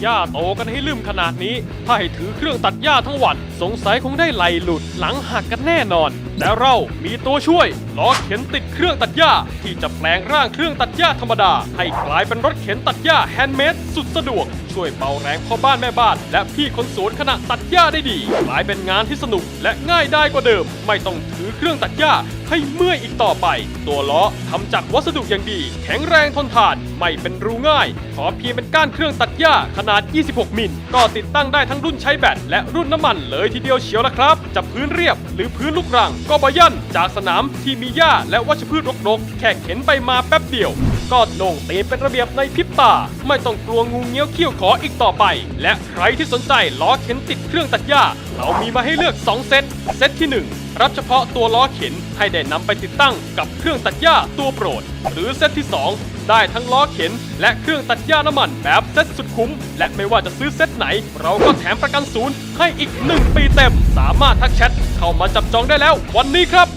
หญ้าโตกันให้ลืมขนาดนี้ ถ้าให้ถือเครื่องตัดหญ้าทั้งวัน สงสัยคงได้ไหลหลุดหลังหักกันแน่นอน แต่เรามีตัวช่วยล้อเข็นติดเครื่องตัดหญ้า ที่จะแปลงร่างเครื่องตัดหญ้าธรรมดา ให้กลายเป็นรถเข็นตัดหญ้าแฮนด์เมดสุดสะดวก ช่วยเบาแรงพ่อบ้านแม่บ้าน และพี่คนสวนขณะตัดหญ้าได้ดี กลายเป็นงานที่สนุกและง่ายได้กว่าเดิม ไม่ต้องถือเครื่องตัดหญ้าให้เมื่อยอีกต่อไป ตัวล้อทำจากวัสดุอย่างดี แข็งแรงทนทาน ไม่เป็นรูง่าย ขอเพียงเป็นก้านเครื่องตัดหญ้าขนาด 26 มิล ก็ติดตั้งได้ทั้งรุ่นใช้แบตและรุ่นน้ำมันเลยทีเดียวเชียวละครับ จะพื้นเรียบหรือพื้นลูกรังก็บายันจากสนามที่มีหญ้าและวัชพืชรกๆ แค่เข็นไปมาแป๊บเดียว ก็โหน่งเตเป็นระเบียบในพริบตา ไม่ต้องกลัวงูเงี้ยวเขี้ยวขออีกต่อไป และใครที่สนใจล้อเข็นติดเครื่องตัดหญ้า เรามีมาให้เลือก 2 เซต เซตที่ 1 รับเฉพาะตัวล้อเข็นให้ได้นำไปติดตั้งกับเครื่องตัดหญ้าตัวโปรด หรือเซตที่ 2 ได้ทั้งล้อเข็น และเครื่องตัดหญ้าน้ำมันแบบเซ็ตสุดคุ้ม และไม่ว่าจะซื้อเซ็ตไหน เราก็แถมประกันศูนย์ให้อีก 1 ปีเต็ม สามารถทักแชทเข้ามาจับจองได้แล้ววันนี้ครับ